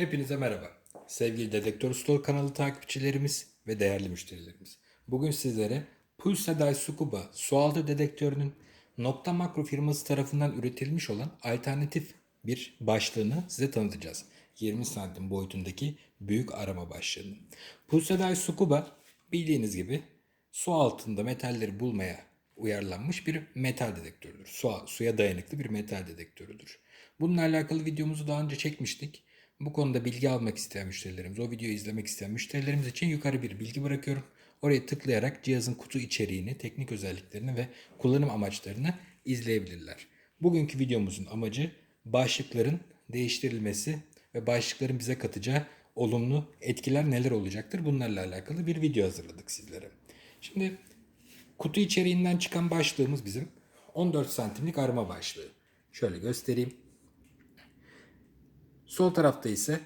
Hepinize merhaba. Sevgili Dedektör Store kanalı takipçilerimiz ve değerli müşterilerimiz. Bugün sizlere Pulse Dye Scuba sualtı dedektörünün Nokta Makro firması tarafından üretilmiş olan alternatif bir başlığını size tanıtacağız. 20 santim boyutundaki büyük arama başlığını. Pulse Dye Scuba bildiğiniz gibi su altında metalleri bulmaya uyarlanmış bir metal dedektörüdür. Su, suya dayanıklı bir metal dedektörüdür. Bununla alakalı videomuzu daha önce çekmiştik. Bu konuda bilgi almak isteyen müşterilerimiz, o videoyu izlemek isteyen müşterilerimiz için yukarı bir bilgi bırakıyorum. Oraya tıklayarak cihazın kutu içeriğini, teknik özelliklerini ve kullanım amaçlarını izleyebilirler. Bugünkü videomuzun amacı başlıkların değiştirilmesi ve başlıkların bize katacağı olumlu etkiler neler olacaktır bunlarla alakalı bir video hazırladık sizlere. Şimdi kutu içeriğinden çıkan başlığımız bizim 14 santimlik arama başlığı. Şöyle göstereyim. Sol tarafta ise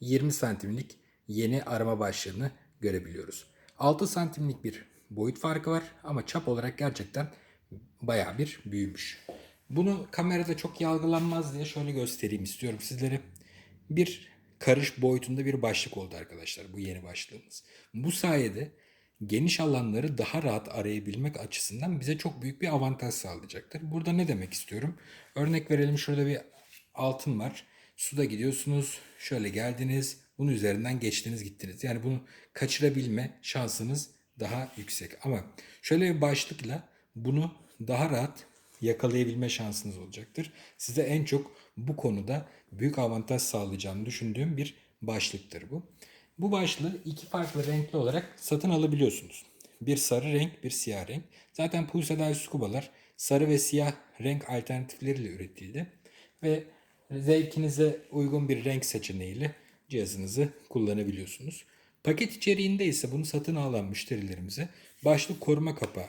20 santimlik yeni arama başlığını görebiliyoruz. 6 santimlik bir boyut farkı var ama çap olarak gerçekten bayağı bir büyümüş. Bunu kamerada çok yalgılanmaz diye şöyle göstereyim istiyorum sizlere. Bir karış boyutunda bir başlık oldu arkadaşlar bu yeni başlığımız. Bu sayede geniş alanları daha rahat arayabilmek açısından bize çok büyük bir avantaj sağlayacaktır. Burada ne demek istiyorum? Örnek verelim şurada bir altın var. Suda gidiyorsunuz, şöyle geldiniz, bunun üzerinden geçtiniz gittiniz. Yani bunu kaçırabilme şansınız daha yüksek. Ama şöyle bir başlıkla bunu daha rahat yakalayabilme şansınız olacaktır. Size en çok bu konuda büyük avantaj sağlayacağını düşündüğüm bir başlıktır bu. Bu başlığı iki farklı renkli olarak satın alabiliyorsunuz. Bir sarı renk, bir siyah renk. Zaten Pulse Dye Scuba'lar sarı ve siyah renk alternatifleriyle üretildi. Ve zevkinize uygun bir renk seçeneğiyle cihazınızı kullanabiliyorsunuz. Paket içeriğinde ise bunu satın alan müşterilerimize başlık koruma kapağı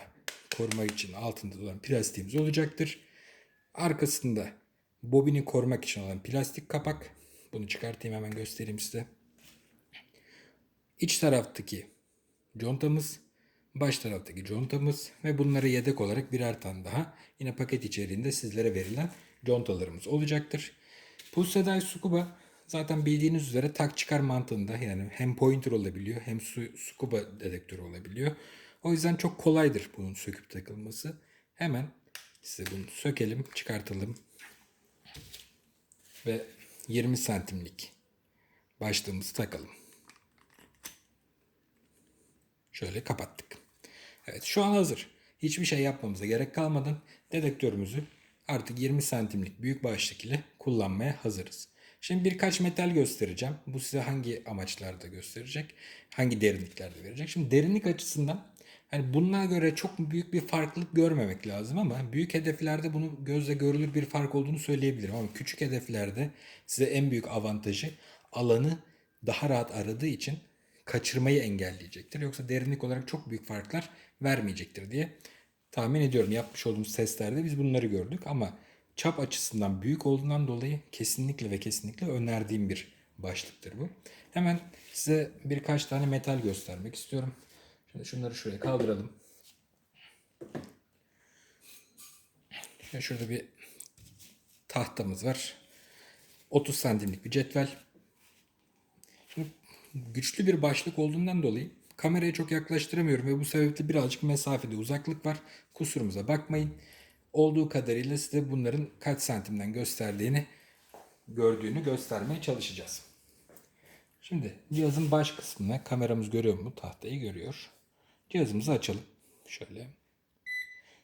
korumak için altında olan plastiğimiz olacaktır. Arkasında bobini korumak için olan plastik kapak. Bunu çıkartayım hemen göstereyim size. İç taraftaki contamız, baş taraftaki contamız ve bunlara yedek olarak birer tane daha yine paket içeriğinde sizlere verilen contalarımız olacaktır. Pulse Dye Scuba zaten bildiğiniz üzere tak çıkar mantığında yani hem pointer olabiliyor hem su, scuba dedektörü olabiliyor. O yüzden çok kolaydır bunun söküp takılması. Hemen size bunu sökelim, çıkartalım. Ve 20 santimlik başlığımızı takalım. Şöyle kapattık. Evet şu an hazır. Hiçbir şey yapmamıza gerek kalmadan dedektörümüzü artık 20 santimlik büyük başlık ile kullanmaya hazırız. Şimdi birkaç metal göstereceğim. Bu size hangi amaçlarda gösterecek, hangi derinliklerde verecek. Şimdi derinlik açısından hani bunlara göre çok büyük bir farklılık görmemek lazım ama büyük hedeflerde bunu gözle görülür bir fark olduğunu söyleyebilirim. Ama küçük hedeflerde size en büyük avantajı alanı daha rahat aradığı için kaçırmayı engelleyecektir. Yoksa derinlik olarak çok büyük farklar vermeyecektir diye tahmin ediyorum. Yapmış olduğumuz testlerde biz bunları gördük ama çap açısından büyük olduğundan dolayı kesinlikle ve kesinlikle önerdiğim bir başlıktır bu. Hemen size birkaç tane metal göstermek istiyorum. Şimdi şunları şuraya kaldıralım. Şöyle şurada bir tahtamız var. 30 santimlik bir cetvel. Şimdi güçlü bir başlık olduğundan dolayı kameraya çok yaklaştıramıyorum ve bu sebeple birazcık mesafede uzaklık var. Kusurumuza bakmayın. Olduğu kadarıyla size bunların kaç santimden gösterdiğini gördüğünü göstermeye çalışacağız. Şimdi cihazın baş kısmına kameramız görüyor mu? Tahtayı görüyor. Cihazımızı açalım. Şöyle.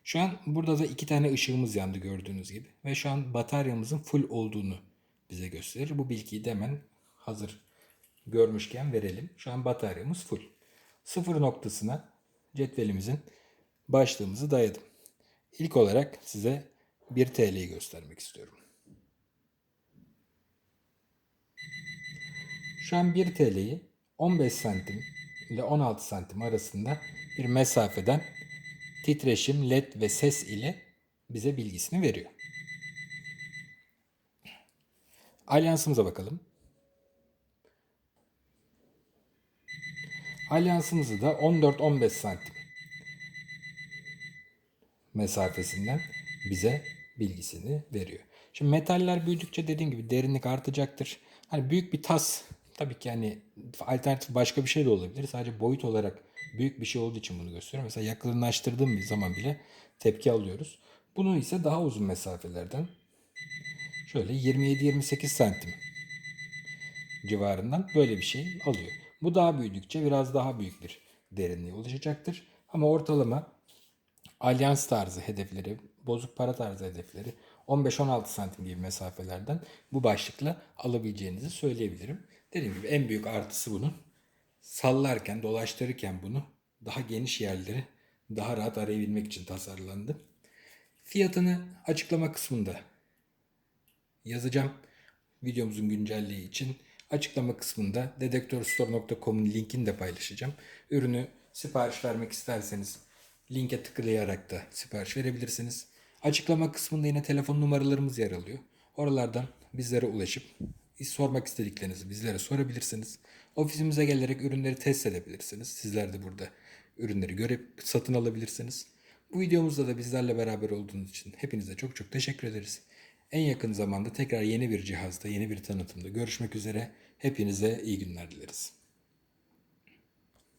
Şu an burada da iki tane ışığımız yandı gördüğünüz gibi. Ve şu an bataryamızın full olduğunu bize gösterir. Bu bilgiyi de hemen hazır görmüşken verelim. Şu an bataryamız full. Sıfır noktasına cetvelimizin başlığımızı dayadım. İlk olarak size 1 TL'yi göstermek istiyorum. Şu an 1 TL'yi 15 santim ile 16 santim arasında bir mesafeden titreşim, led ve ses ile bize bilgisini veriyor. Alyansımıza bakalım. Alyansımızı da 14-15 santim mesafesinden bize bilgisini veriyor. Şimdi metaller büyüdükçe dediğim gibi derinlik artacaktır. Hani büyük bir tas tabii ki hani alternatif başka bir şey de olabilir. Sadece boyut olarak büyük bir şey olduğu için bunu gösteriyorum. Mesela yakınlaştırdığım bir zaman bile tepki alıyoruz. Bunu ise daha uzun mesafelerden şöyle 27-28 santim civarından böyle bir şey alıyor. Bu daha büyüdükçe biraz daha büyük bir derinliğe ulaşacaktır. Ama ortalama alyans tarzı hedefleri, bozuk para tarzı hedefleri 15-16 santim gibi mesafelerden bu başlıkla alabileceğinizi söyleyebilirim. Dediğim gibi en büyük artısı bunun sallarken, dolaştırırken bunu daha geniş yerleri daha rahat arayabilmek için tasarlandı. Fiyatını açıklama kısmında yazacağım. Videomuzun güncelliği için açıklama kısmında dedektörstore.com'un linkini de paylaşacağım. Ürünü sipariş vermek isterseniz linke tıklayarak da sipariş verebilirsiniz. Açıklama kısmında yine telefon numaralarımız yer alıyor. Oralardan bizlere ulaşıp sormak istediklerinizi bizlere sorabilirsiniz. Ofisimize gelerek ürünleri test edebilirsiniz. Sizler de burada ürünleri görüp satın alabilirsiniz. Bu videomuzda da bizlerle beraber olduğunuz için hepinize çok çok teşekkür ederiz. En yakın zamanda tekrar yeni bir cihazda, yeni bir tanıtımda görüşmek üzere. Hepinize iyi günler dileriz.